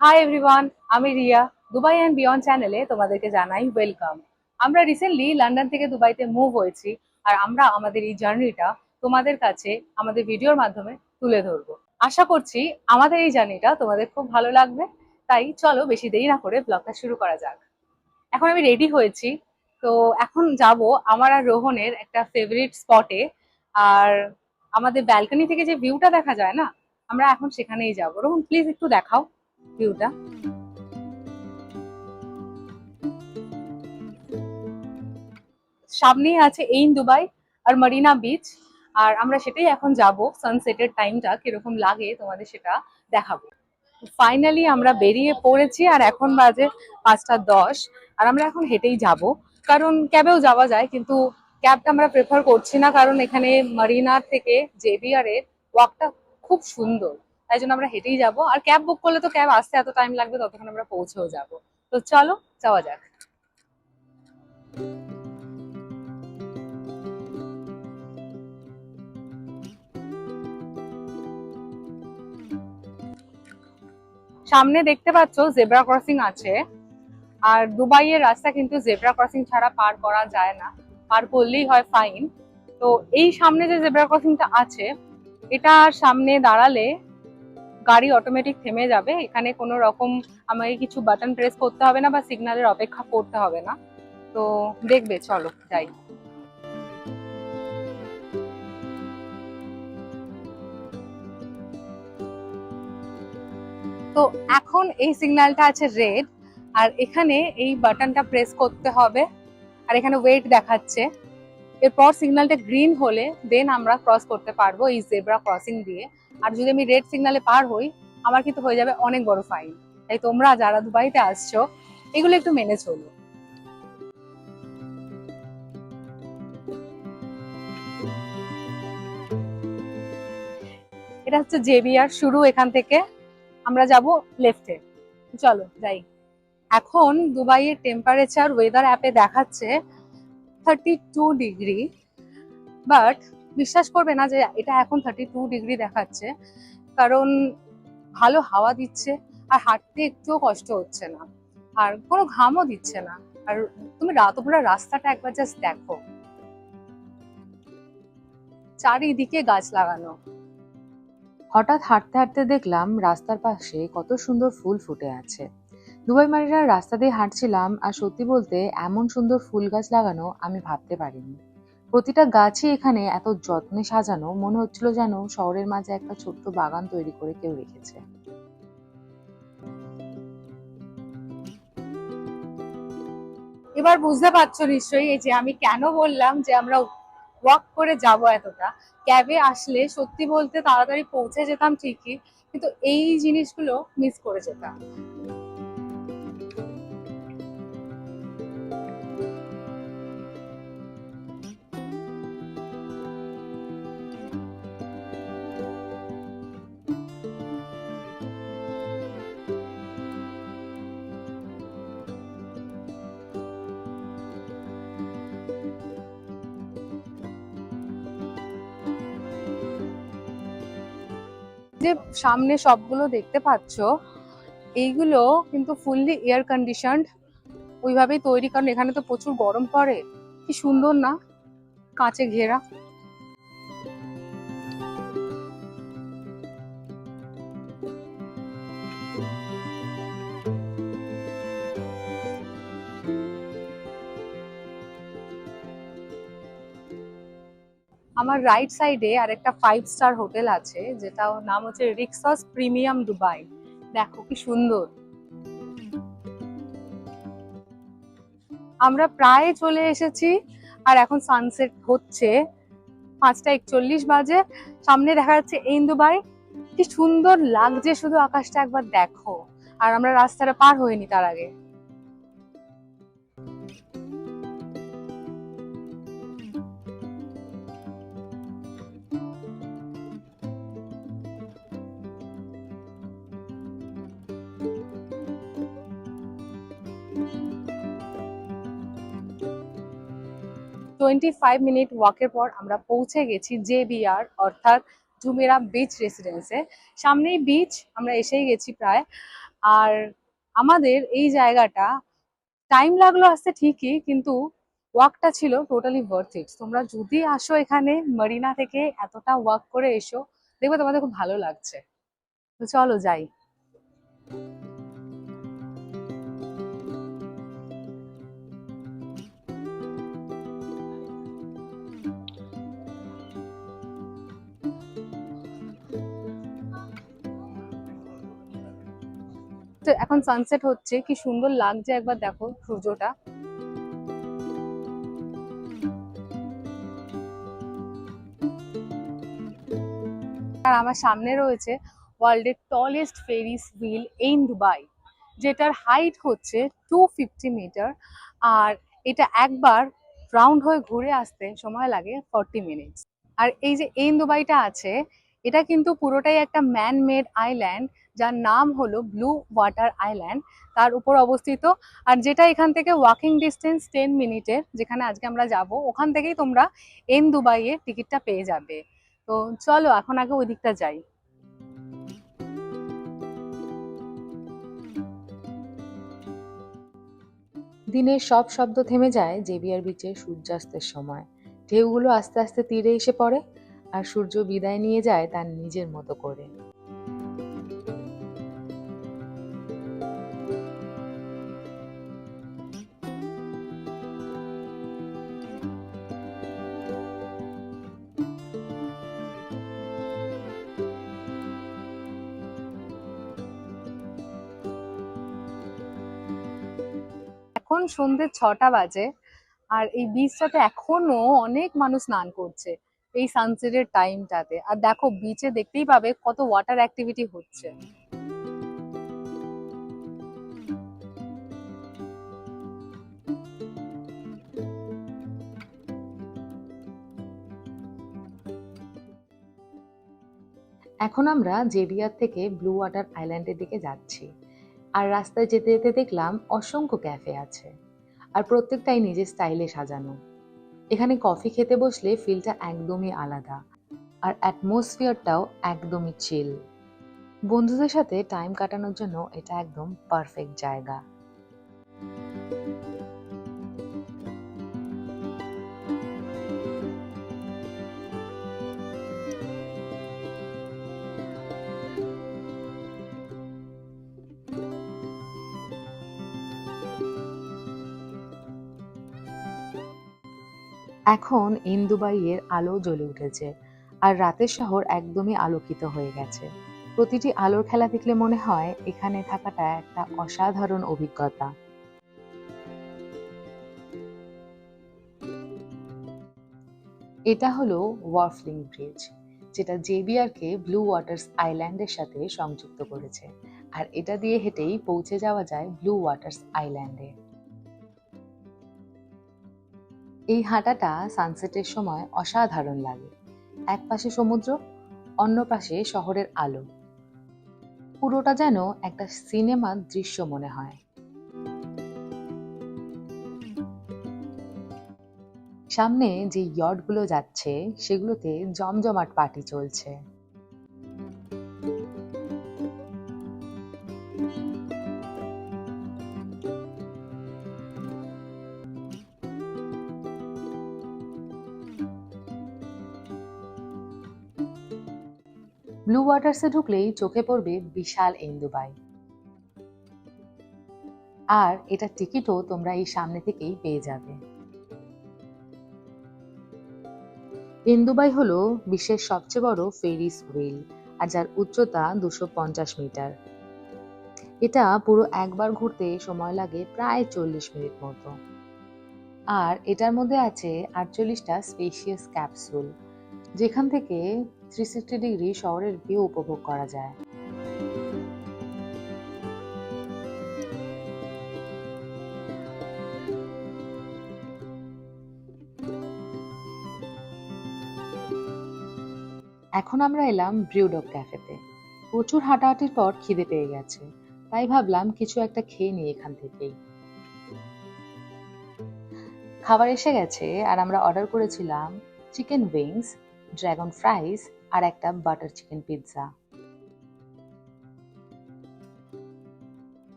Hi everyone আমি Riya. Dubai and beyond চ্যানেলে তোমাদেরকে জানাই ওয়েলকাম আমরা রিসেন্টলি লন্ডন থেকে দুবাইতে মুভ হয়েছি আর আমরা আমাদের এই জার্নিটা তোমাদের কাছে আমাদের ভিডিওর মাধ্যমে তুলে ধরবো। আশা করছি আমাদের এই জার্নিটা তোমাদের খুব ভালো লাগবে। তাই চলো বেশি দেরি না করে ব্লগটা শুরু করা যাক। এখন আমি রেডি হয়েছি। তো এখন যাব আমার আর রোহনের একটা ফেভারিট স্পটে আর আমাদের ব্যালকনি থেকে যে ভিউটা দেখা যায় না, আমরা এখন সেখানেই যাব। রোহন প্লিজ একটু দেখাও ভিউটা সামনেই আছে এইন দুবাই আর মারিনা বিচ আর আমরা সেটাই এখন যাব সানসেটের টাইমটা কীরকম লাগে তোমাদের সেটা দেখাবো। ফাইনালি আমরা বেরিয়ে পড়েছি আর এখন বাজে পাঁচটা দশ। আর আমরা এখন হেঁটেই যাব। কারণ ক্যাবেও যাওয়া যায়, কিন্তু ক্যাবটা আমরা প্রেফার করছি না কারণ এখানে মারিনার থেকে জেবিআর এর ওয়াকটা খুব সুন্দর। তাই জন্য আমরা হেঁটেই যাব। আর ক্যাব বুক করলে তো ক্যাব আসতে এত টাইম লাগবে, ততক্ষণ আমরা পৌঁছেও যাব। তো চলো, যাওয়া যাক। সামনে দেখতে পাচ্ছ জেব্রা ক্রসিং আছে। আর দুবাইয়ের রাস্তা কিন্তু জেব্রা ক্রসিং ছাড়া পার করা যায় না। পার করলেই হয় ফাইন তো এই সামনে যে জেব্রা ক্রসিংটা আছে, এটা সামনে দাঁড়ালে গাড়ি অটোমেটিক থেমে যাবে। এখানে কোনো রকম আমাকে কিছু বাটন প্রেস করতে হবে না বা সিগনালের অপেক্ষা করতে হবে না। তো দেখবে, চলো, যাই। তো এখন এই সিগন্যালটা আছে রেড আর এখানে এই বাটনটা প্রেস করতে হবে। আর এখানে ওয়েট দেখাচ্ছে। এরপর সিগন্যালটা গ্রিন হলে দেন আমরা ক্রস করতে পারব এই জেব্রা ক্রসিং দিয়ে। আর যদি আমি রেড সিগন্যালে পার হই, আমার কিন্তু হয়ে যাবে অনেক বড় ফাইন তাই তোমরা যারা দুবাইতে আসছো, এগুলো একটু মেনে চলো। এটা হচ্ছে জেবিআর শুরু এখান থেকে। আমরা যাব লেফটে চলো, যাই। এখন দুবাইয়ের টেম্পারেচার ওয়েদার অ্যাপে দেখাচ্ছে থার্টি টু ডিগ্রি বাট বিশ্বাস করবে না যে এটা এখন থার্টি টু ডিগ্রি দেখাচ্ছে, কারণ ভালো হাওয়া দিচ্ছে আর হাঁটতে একটুও কষ্ট হচ্ছে না, আর কোনো ঘামও দিচ্ছে না, আর তুমি রাত রাতপুরা রাস্তাটা একবার জাস্ট দেখো। চারিদিকে গাছ লাগানো। হঠাৎ হাঁটতে হাঁটতে দেখলাম রাস্তার পাশে কত সুন্দর ফুল ফুটে আছে। দুবাই মারিনার রাস্তা দিয়ে হাঁটছিলাম আর সত্যি বলতে এমন সুন্দর ফুল গাছ লাগানো আমি ভাবতে পারিনি। প্রতিটা গাছই এখানে এত যত্নে সাজানো, মনে হচ্ছিল যেন শহরের মাঝে একটা ছোট্ট বাগান তৈরি করে কেউ রেখেছে। এবার বুঝতে পারছ নিশ্চয়ই এই যে আমি কেন বললাম যে আমরা ওয়াক করে যাব এতটা। ক্যাবে আসলে সত্যি বলতে তাড়াতাড়ি পৌঁছে যেতাম ঠিকই, কিন্তু এই জিনিসগুলো মিস করে যেতাম। যে সামনে সবগুলো দেখতে পাচ্ছ, এইগুলো কিন্তু ফুললি এয়ার কন্ডিশনড ওইভাবেই তৈরি। কারণ এখানে তো প্রচুর গরম পড়ে। কি সুন্দর না? কাঁচে ঘেরা। আমার রাইট সাইডে আর একটা ফাইভ স্টার হোটেল আছে যেটা নাম হচ্ছে রিক্সস প্রিমিয়াম দুবাই দেখো কি সুন্দর। আমরা প্রায় চলে এসেছি, আর এখন সানসেট হচ্ছে পাঁচটা একচল্লিশ বাজে। সামনে দেখা যাচ্ছে এই দুবাই কি সুন্দর লাগছে, শুধু আকাশটা একবার দেখো। আর আমরা রাস্তাটা পার হইনি তার আগে। টোয়েন্টি ফাইভ মিনিট ওয়াকের পর আমরা পৌঁছে গেছি জে বিআর অর্থাৎ জুমেরা বিচ রেসিডেন্সে সামনেই বিচ আমরা এসেই গেছি প্রায়। আর আমাদের এই জায়গাটা টাইম লাগল আসতে ঠিকই, কিন্তু ওয়াকটা ছিল টোটালি ওয়ার্থ ইট তোমরা যদি আসো এখানে মারিনা থেকে এতটা ওয়াক করে এসো, দেখবে তোমাদের খুব ভালো লাগছে। তো চলো যাই। তো এখন সানসেট হচ্ছে, কি সুন্দর লাগছে একবার দেখো সূর্যটা। আর আমার সামনে রয়েছে ওয়ার্ল্ডের tallest Ferris wheel in Dubai যেটার হাইট হচ্ছে টু ফিফটি মিটার আর এটা একবার রাউন্ড হয়ে ঘুরে আসতে সময় লাগে ফর্টি মিনিটস আর এই যে এন দুবাইটা আছে এটা কিন্তু পুরোটাই একটা ম্যান মেড আইল্যান্ড যার নাম হলো ব্লু ওয়াটার আইল্যান্ড তার উপর অবস্থিত। আর যেটা এখান থেকে ওয়াকিং ডিস্টেন্স টেন মিনিটের, যেখানে আজকে আমরা যাব, ওখান থেকেই তোমরা এন দুবাইয়ের টিকিটটা পেয়ে যাবে। তো চলো, এখন আগে ওই দিকটা যাই। দিনের সব শব্দ থেমে যায় জেবিয়ার বিচে সূর্যাস্তের সময়। ঢেউগুলো আস্তে আস্তে তীরে এসে পড়ে। আর সূর্য বিদায় নিয়ে যায় তার নিজের মতো করে। এখন সন্ধ্যে ছটা বাজে, আর এই বিচটাতে এখনও অনেক মানুষ স্নান করছে। এই সানসেটের টাইমটাতে আর দেখো বিচে দেখতেই পাবে কত ওয়াটার অ্যাক্টিভিটি হচ্ছে। এখন আমরা জেবিয়ার থেকে ব্লু ওয়াটার আইল্যান্ডের দিকে যাচ্ছি। আর রাস্তায় যেতে যেতে দেখলাম অসংখ্য ক্যাফে আছে। আর প্রত্যেকটাই নিজের স্টাইলে সাজানো। এখানে কফি খেতে বসলে ফিলটা একদমই আলাদা। আর অ্যাটমসফিয়ারটাও একদমই চিল বন্ধুদের সাথে টাইম কাটানোর জন্য এটা একদম পারফেক্ট জায়গা। এখন ইন্দুবাইয়ের আলো জ্বলে উঠেছে আর রাতের শহর একদমই আলোকিত হয়ে গেছে। প্রতিটি আলোর খেলা দেখলে মনে হয় এখানে থাকাটা একটা অসাধারণ অভিজ্ঞতা। এটা হলো ওয়ার্ফলিং ব্রিজ, যেটা জেবিআরকে ব্লু ওয়াটার্স আইল্যান্ডের সাথে সংযুক্ত করেছে। আর এটা দিয়ে হেঁটেই পৌঁছে যাওয়া যায় ব্লু ওয়াটার্স আইল্যান্ডে। এই হাঁটাটা সানসেটের সময় অসাধারণ লাগে। এক পাশে সমুদ্র, অন্য পাশে শহরের আলো। পুরোটা যেন একটা সিনেমার দৃশ্য মনে হয়। সামনে যে ইয়টগুলো যাচ্ছে, সেগুলোতে জমজমাট পার্টি চলছে। ওয়াটার্সে ঢুকলেই চোখে পড়বে বিশাল ইন্দুবাই। আর এটা টিকিটও তোমরা এই সামনে থেকেই পেয়ে যাবে। ইন্দুবাই হলো বিশ্বের সবচেয়ে বড় ফেরিস হুইল আর যার উচ্চতা দুশো পঞ্চাশ মিটার। এটা পুরো একবার ঘুরতে সময় লাগে প্রায় চল্লিশ মিনিট মতো। আর এটার মধ্যে আছে আটচল্লিশটা স্পেশিয়াস ক্যাপসুল, যেখান থেকে থ্রি সিক্সটি ডিগ্রি শহরের ভিউ উপভোগ করা যায়। এখন আমরা এলাম ব্রিউডক ক্যাফেতে প্রচুর হাঁটাহাঁটির পর খিদে পেয়ে গেছে। তাই ভাবলাম কিছু একটা খেয়ে নিই এখান থেকেই। খাবার এসে গেছে আর আমরা অর্ডার করেছিলাম চিকেন উইংস ড্রাগন ফ্রাইস আর একটা বাটার চিকেন পিৎজা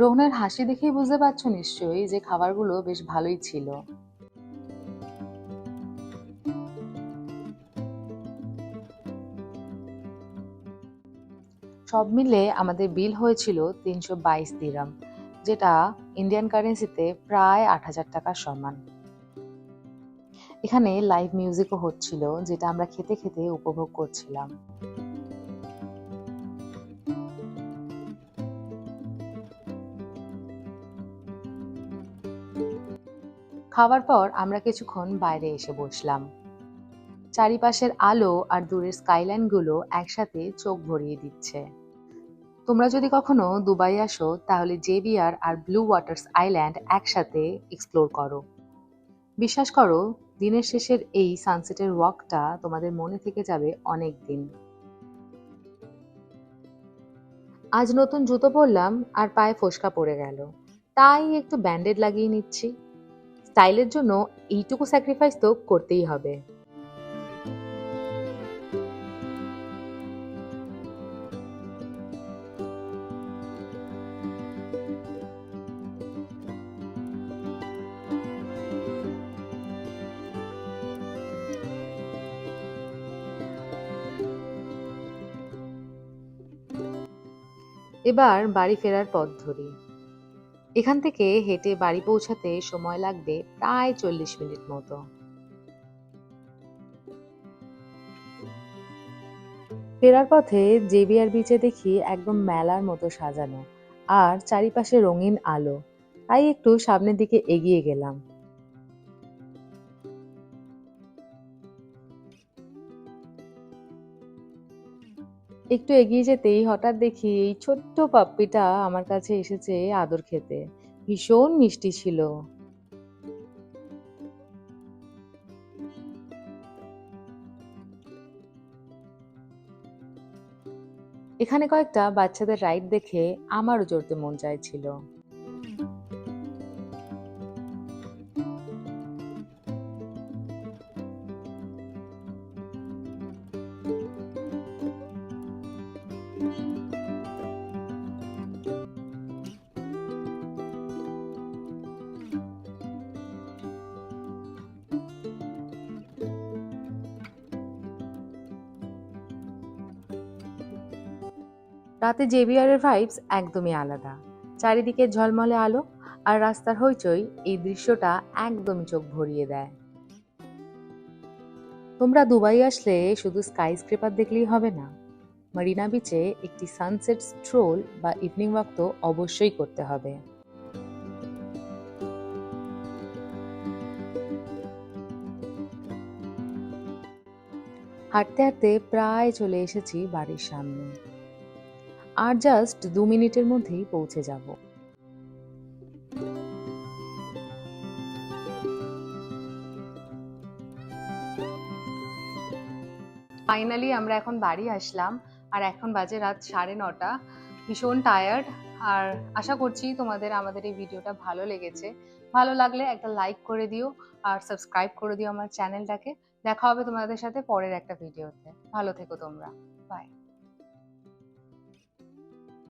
রোহনের হাসি দেখেই বুঝতে পারছ নিশ্চয়ই যে খাবারগুলো বেশ ভালোই ছিল। সব মিলে আমাদের বিল হয়েছিল তিনশো বাইশ দিরাম, যেটা ইন্ডিয়ান কারেন্সিতে প্রায় আট হাজার টাকার সমান। এখানে লাইভ মিউজিকও হচ্ছিল, যেটা আমরা খেতে খেতে উপভোগ করছিলাম। খাওয়ার পর আমরা কিছুক্ষণ বাইরে এসে বসলাম। চারিপাশের আলো আর দূরের স্কাইলাইনগুলো একসাথে চোখ ভরিয়ে দিচ্ছে। তোমরা যদি কখনো দুবাই আসো, তাহলে জেবিআর আর ব্লু ওয়াটার্স আইল্যান্ড একসাথে এক্সপ্লোর করো। বিশ্বাস করো দিনের শেষের এই সানসেটের ওয়াকটা তোমাদের মনে থেকে যাবে অনেক দিন আজ নতুন জুতো পরলাম আর পায়ে ফোসকা পড়ে গেল। তাই একটু ব্যান্ডেড লাগিয়ে নিচ্ছি। স্টাইলের জন্য এইটুকু স্যাক্রিফাইস তো করতেই হবে। এবার বাড়ি ফেরার পথ ধরি। এখান থেকে হেঁটে বাড়ি পৌঁছাতে সময় লাগবে প্রায় চল্লিশ মিনিট মতো। ফেরার পথে জেবিআর বিচে দেখি একদম মেলার মতো সাজানো, আর চারিপাশে রঙিন আলো। তাই একটু সামনের দিকে এগিয়ে গেলাম। একটু এগিয়ে যেতেই হঠাৎ দেখি এই ছোট্ট পাপ্পিটা আমার কাছে এসেছে আদর খেতে। ভীষণ মিষ্টি ছিল। এখানে কয়েকটা বাচ্চাদের রাইড দেখে আমারও চড়তে মন চাইছিল। রাতে জেবিআর এর ভাইবস একদমই আলাদা। চারিদিকে ঝলমলে আলো আর রাস্তার হইচই এই দৃশ্যটা একদমই চোখ ভরিয়ে দেয়। তোমরা দুবাই আসলে শুধু স্কাই স্ক্রেপার দেখলেই হবে না। মারিনা বিচে একটি সানসেট স্ট্রোল বা ইভিনিং ওয়াক তো অবশ্যই করতে হবে। হাঁটতে হাঁটতে প্রায় চলে এসেছি বাড়ির সামনে। আর জাস্ট দু মিনিটের মধ্যেই পৌঁছে যাব। ফাইনালি আমরা এখন বাড়ি আসলাম, আর এখন বাজে রাত সাড়ে নটা। ভীষণ টায়ার্ড আর আশা করছি তোমাদের আমাদের এই ভিডিওটা ভালো লেগেছে। ভালো লাগলে একটা লাইক করে দিও, আর সাবস্ক্রাইব করে দিও আমার চ্যানেলটাকে দেখা হবে তোমাদের সাথে পরের একটা ভিডিওতে ভালো থেকো তোমরা। বাই